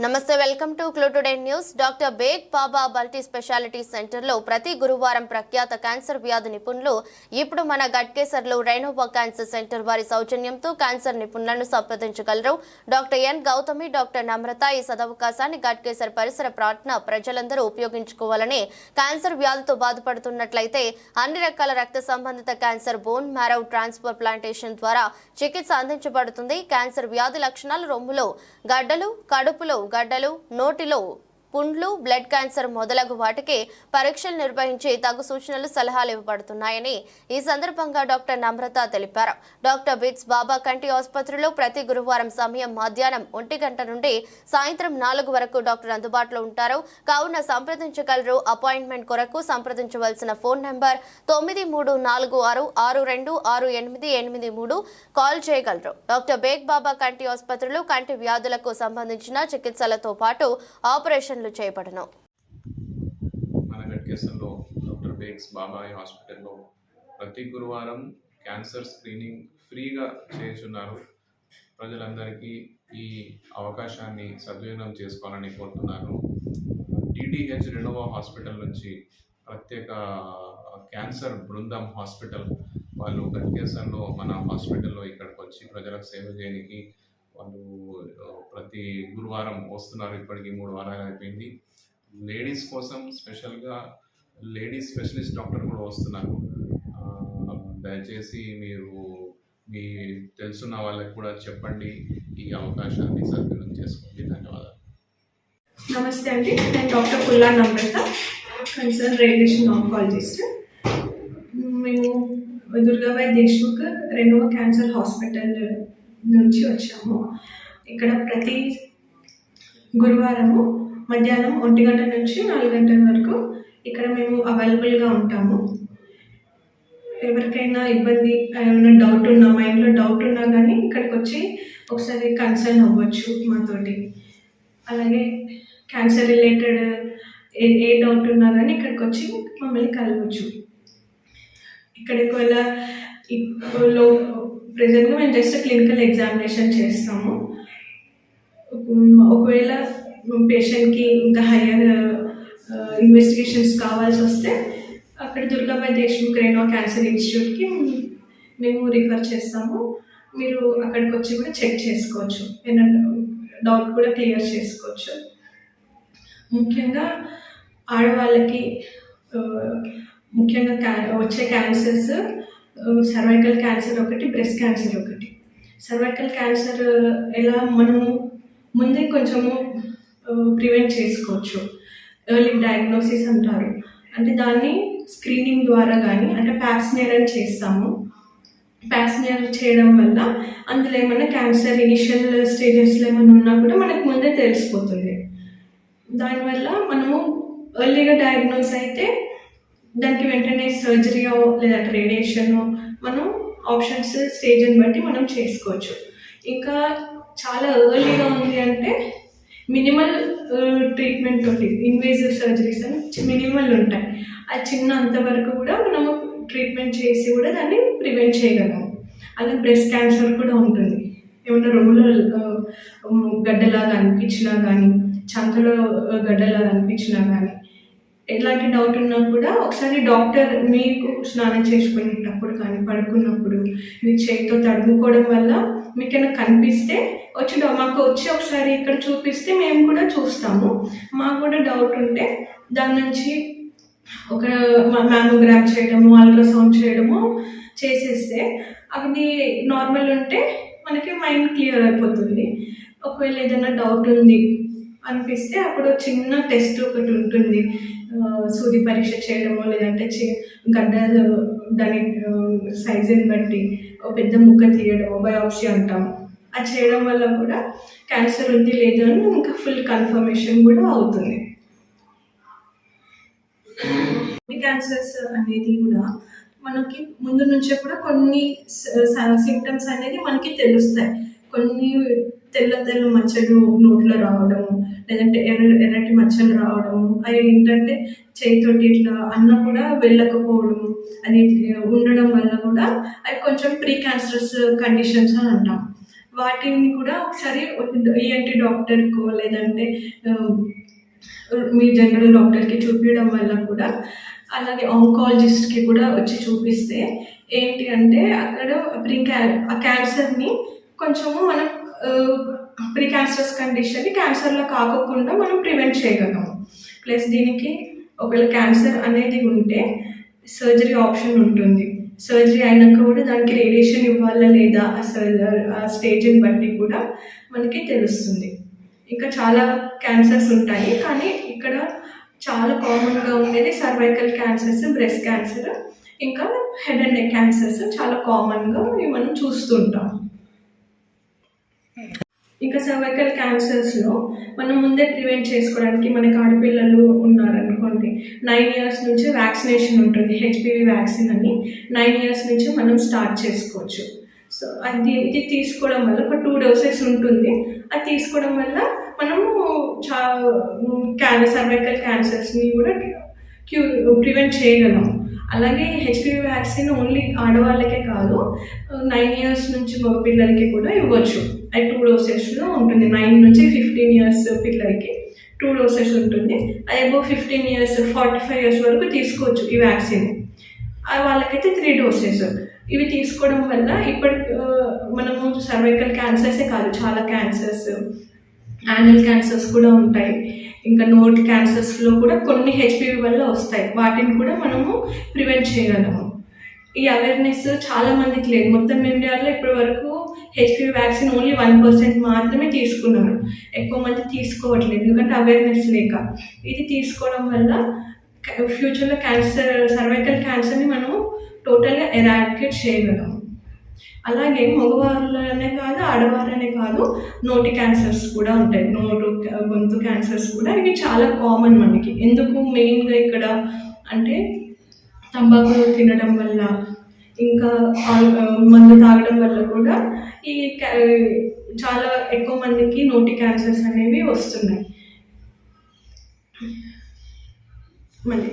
నమస్తే welcome to క్లూటుడే news. Doctor Baig Baba multi specialty సెంటర్లో ప్రతి గురువారం ప్రఖ్యాత క్యాన్సర్ వ్యాధి నిపుణులు ఇప్పుడు మన గట్కేసర్లో రైనోవా క్యాన్సర్ సెంటర్ వారి సౌజన్యంతో క్యాన్సర్ నిపుణులను సంప్రదించగలరు. Doctor N Gautami doctor Namrata ఈ సదవకాశాన్ని గట్కేసర్ పరిసర ప్రార్థన ప్రజలందరూ ఉపయోగించుకోవాలని క్యాన్సర్ వ్యాధితో బాధపడుతున్నట్లయితే అన్ని రకాల రక్త సంబంధిత cancer bone marrow transplantation ద్వారా చికిత్స అందించబడుతుంది. క్యాన్సర్ వ్యాధి లక్షణాలు రొమ్ములో గడ్డలు కడుపులో గడ్డలు నోటిలో పుండ్లు బ్లడ్ క్యాన్సర్ మొదలగు వాటికి పరీక్షలు నిర్వహించి తగు సూచనలు సలహాలు ఇవ్వబడుతున్నాయని ఈ సందర్భంగా డాక్టర్ నమ్రత తెలిపారు. డాక్టర్ బిట్స్ బాబా కంటి ఆసుపత్రిలో ప్రతి గురువారం సమయం మధ్యాహ్నం ఒంటి గంట నుండి సాయంత్రం నాలుగు వరకు డాక్టర్ అందుబాటులో ఉంటారు. కావున సంప్రదించగలరు. అపాయింట్మెంట్ కొరకు సంప్రదించవలసిన ఫోన్ నంబర్ తొమ్మిది మూడు నాలుగు ఆరు ఆరు రెండు ఆరు ఎనిమిది ఎనిమిది మూడు కాల్ చేయగలరు. డాక్టర్ బేగ్ బాబా కంటి ఆసుపత్రిలో కంటి వ్యాధులకు సంబంధించిన చికిత్సలతో పాటు ఆపరేషన్ ఆపరేషన్లు చేపడను మన డాక్టర్ బేగ్స్ బాబాయ్ హాస్పిటల్లో ప్రతి గురువారం క్యాన్సర్ స్క్రీనింగ్ ఫ్రీగా చేస్తున్నారు. ప్రజలందరికీ ఈ అవకాశాన్ని సద్వినియోగం చేసుకోవాలని కోరుతున్నాను డిటిహెచ్ రెనోవా హాస్పిటల్ నుంచి ప్రత్యేక క్యాన్సర్ బృందం హాస్పిటల్ వాళ్ళు గట్కేసంలో మన హాస్పిటల్లో ఇక్కడికి వచ్చి ప్రజలకు సేవ చేయడానికి వాళ్ళు ప్రతి గురువారం వస్తున్నారు ఇప్పటికీ మూడు వారాలు అయిపోయింది. లేడీస్ కోసం స్పెషల్గా లేడీస్ స్పెషలిస్ట్ డాక్టర్ కూడా వస్తున్నారు. దయచేసి మీరు మీ తెలుసున్న వాళ్ళకి కూడా చెప్పండి ఈ అవకాశాన్ని సద్వినియోగం చేసుకోండి. ధన్యవాదాలు. నమస్తే అండి. నేను డాక్టర్ పుల్లా నమ్రత కన్సర్న్ రేడియేషన్ ఆంకాలజిస్ట్. మేము దుర్గాబాయ్ దేశ్ముఖ్ రెనోవా క్యాన్సర్ హాస్పిటల్ నుంచి వచ్చాము. ఇక్కడ ప్రతి గురువారము మధ్యాహ్నం ఒంటి గంట నుంచి నాలుగు గంటల వరకు ఇక్కడ మేము అవైలబుల్గా ఉంటాము. ఎవరికైనా ఇబ్బంది ఏమైనా డౌట్ ఉన్నా మైండ్లో డౌట్ ఉన్నా కానీ ఇక్కడికి వచ్చి ఒకసారి కన్సల్ట్ అవ్వచ్చు మాతోటి. అలాగే క్యాన్సర్ రిలేటెడ్ ఏ ఏ డౌట్ ఉన్నా కానీ ఇక్కడికి వచ్చి మమ్మల్ని కలవచ్చు. ఇక్కడ ఒకవేళ ఇప్పుడు ప్రజెంట్గా మేము జస్ట్ క్లినికల్ ఎగ్జామినేషన్ చేస్తాము. ఒకవేళ పేషెంట్కి ఇంకా హయ్యర్ ఇన్వెస్టిగేషన్స్ కావాల్సి వస్తే అక్కడ దుర్గాబాయ్ దేశ్ముఖ్ రేణో క్యాన్సర్ ఇన్స్టిట్యూట్కి మేము రిఫర్ చేస్తాము. మీరు అక్కడికి వచ్చి కూడా చెక్ చేసుకోవచ్చు. డౌట్ కూడా క్లియర్ చేసుకోవచ్చు. ముఖ్యంగా ఆడవాళ్ళకి ముఖ్యంగా క్యా వచ్చే క్యాన్సర్స్ సర్వైకల్ క్యాన్సర్ ఒకటి బ్రెస్ట్ క్యాన్సర్ ఒకటి. సర్వైకల్ క్యాన్సర్ ఎలా మనము ముందే కొంచెము ప్రివెంట్ చేసుకోవచ్చు. ఎర్లీ డయాగ్నోసిస్ అంటారు. అంటే దాన్ని స్క్రీనింగ్ ద్వారా కానీ అంటే ప్యాప్స్మియర్ అని చేస్తాము. ప్యాప్స్మియర్ చేయడం వల్ల అందులో ఏమైనా క్యాన్సర్ ఇనిషియల్ స్టేజెస్లో ఏమైనా ఉన్నా కూడా మనకు ముందే తెలిసిపోతుంది. దానివల్ల మనము ఎర్లీగా డయాగ్నోస్ అయితే దానికి వెంటనే సర్జరీయో లేదంటే రేడియేషన్ మనం ఆప్షన్స్ స్టేజ్ని బట్టి మనం చేసుకోవచ్చు. ఇంకా చాలా ఎర్లీగా ఉంది అంటే మినిమల్ ట్రీట్మెంట్ తోటి ఇన్వేజివ్ సర్జరీస్ అని మినిమల్ ఉంటాయి. అది చిన్న అంతవరకు కూడా మనము ట్రీట్మెంట్ చేసి కూడా దాన్ని ప్రివెంట్ చేయగలము. అలాగే బ్రెస్ట్ క్యాన్సర్ కూడా ఉంటుంది. ఏమన్నా రొమ్ములో uh, గడ్డలాగా అనిపించినా కానీ చంకలో uh, గడ్డలాగా అనిపించినా కానీ ఎలాంటి డౌట్ ఉన్నా కూడా ఒకసారి డాక్టర్ మీకు స్నానం చేసుకునేటప్పుడు కానీ పడుకున్నప్పుడు మీ చేతితో తడుముకోవడం వల్ల మీకైనా కనిపిస్తే వచ్చి మాకు వచ్చి ఒకసారి ఇక్కడ చూపిస్తే మేము కూడా చూస్తాము. మాకు కూడా డౌట్ ఉంటే దాని నుంచి ఒక మ్యామోగ్రామ్ చేయడము అల్ట్రాసౌండ్ చేయడము చేసేస్తే అది నార్మల్ ఉంటే మనకి మైండ్ క్లియర్ అయిపోతుంది. ఒకవేళ ఏదైనా డౌట్ ఉంది అనిపిస్తే అప్పుడు చిన్న టెస్ట్ ఒకటి ఉంటుంది. సూది పరీక్ష చేయడమో లేదంటే గడ్డ దాని సైజుని బట్టి పెద్ద ముక్క తీయడమో బయాప్సీ అంటాం. అది చేయడం వల్ల కూడా క్యాన్సర్ ఉంది లేదు అని ఇంకా ఫుల్ కన్ఫర్మేషన్ కూడా అవుతుంది. క్యాన్సర్స్ అనేది కూడా మనకి ముందు నుంచే కూడా కొన్ని సిమ్టమ్స్ అనేది మనకి తెలుస్తాయి. కొన్ని తెల్ల తెల్ల మచ్చలు నోట్లో రావడము లేదంటే ఎర్ర ఎర్రటి మచ్చలు రావడము అవి ఏంటంటే చేతితోటి ఇట్లా అన్న కూడా వెళ్ళకపోవడము అది ఉండడం వల్ల కూడా అవి కొంచెం ప్రీ క్యాన్సరస్ కండిషన్స్ అని అంటాం. వాటిని కూడా ఒకసారి ఈఎన్టీ డాక్టర్కో లేదంటే మీ జనరల్ డాక్టర్కి చూపించడం వల్ల కూడా అలాగే ఆంకాలజిస్ట్కి కూడా వచ్చి చూపిస్తే ఏంటి అంటే అక్కడ ప్రీ క్యా ఆ క్యాన్సర్ని కొంచెము మనం ప్రీ క్యాన్సరస్ కండిషన్ని క్యాన్సర్లో కాకుండా మనం ప్రివెంట్ చేయగలం ప్లస్ దీనికి ఒకవేళ క్యాన్సర్ అనేది ఉంటే సర్జరీ ఆప్షన్ ఉంటుంది. సర్జరీ అయినాక కూడా దానికి రేడియేషన్ ఇవ్వాలా లేదా? ఆ సర్జర్ ఆ స్టేజ్ని బట్టి కూడా మనకి తెలుస్తుంది. ఇంకా చాలా క్యాన్సర్స్ ఉంటాయి. కానీ ఇక్కడ చాలా కామన్గా ఉండేది సర్వైకల్ క్యాన్సర్స్ బ్రెస్ట్ క్యాన్సర్ ఇంకా హెడ్ అండ్ నెక్ క్యాన్సర్స్ చాలా కామన్గా మనం చూస్తుంటాం. ఇంకా సర్వైకల్ క్యాన్సర్స్లో మనం ముందే ప్రివెంట్ చేసుకోవడానికి మనకి ఆడపిల్లలు ఉన్నారనుకోండి నైన్ ఇయర్స్ నుంచి వ్యాక్సినేషన్ ఉంటుంది హెచ్పివి వ్యాక్సిన్ అని నైన్ ఇయర్స్ నుంచి మనం స్టార్ట్ చేసుకోవచ్చు. సో అది ఇది తీసుకోవడం వల్ల ఒక టూ డోసెస్ ఉంటుంది. అది తీసుకోవడం వల్ల మనము చా క్యాన్ సర్వైకల్ క్యాన్సర్స్ని కూడా క్యూ ప్రివెంట్ చేయగలం. అలాగే హెచ్పివి వ్యాక్సిన్ ఓన్లీ ఆడవాళ్ళకే కాదు నైన్ ఇయర్స్ నుంచి మగ పిల్లలకి కూడా ఇవ్వచ్చు. అది టూ డోసెస్లో ఉంటుంది. నైన్ నుంచి ఫిఫ్టీన్ ఇయర్స్ పిల్లలకి టూ డోసెస్ ఉంటుంది. అది above fifteen years forty five years వరకు తీసుకోవచ్చు ఈ వ్యాక్సిన్ ఆ వాళ్ళకైతే త్రీ డోసెస్ ఇవి తీసుకోవడం వల్ల ఇప్పటి మనము సర్వైకల్ క్యాన్సర్సే కాదు చాలా క్యాన్సర్స్ యానల్ క్యాన్సర్స్ కూడా ఉంటాయి. ఇంకా నోట్ క్యాన్సర్స్లో కూడా కొన్ని హెచ్పివి వల్ల వస్తాయి. వాటిని కూడా మనము ప్రివెంట్ చేయగలము. ఈ అవేర్నెస్ చాలా మందికి లేదు. మొత్తం ఇండియాలో ఇప్పటి వరకు HPV vaccine only one percent మాత్రమే తీసుకున్నారు. ఎక్కువ మంది తీసుకోవట్లేదు. ఎందుకంటే అవేర్నెస్ లేక. ఇది తీసుకోవడం వల్ల ఫ్యూచర్లో క్యాన్సర్ సర్వైకల్ క్యాన్సర్ని మనము టోటల్గా ఎరాడికేట్ చేయగలము. అలాగే మగవారులోనే కాదు ఆడవాళ్ళనే కాదు నోటి క్యాన్సర్స్ కూడా ఉంటాయి. నోటు గొంతు క్యాన్సర్స్ కూడా ఇవి చాలా కామన్ మనకి. ఎందుకు మెయిన్గా ఇక్కడ అంటే తంబాకు తినడం వల్ల ఇంకా ఆల్- మందు తాగడం వల్ల కూడా ఈ క్యా- చాలా ఎక్కువ మందికి నోటి క్యాన్సర్స్ అనేవి వస్తున్నాయి. మళ్ళీ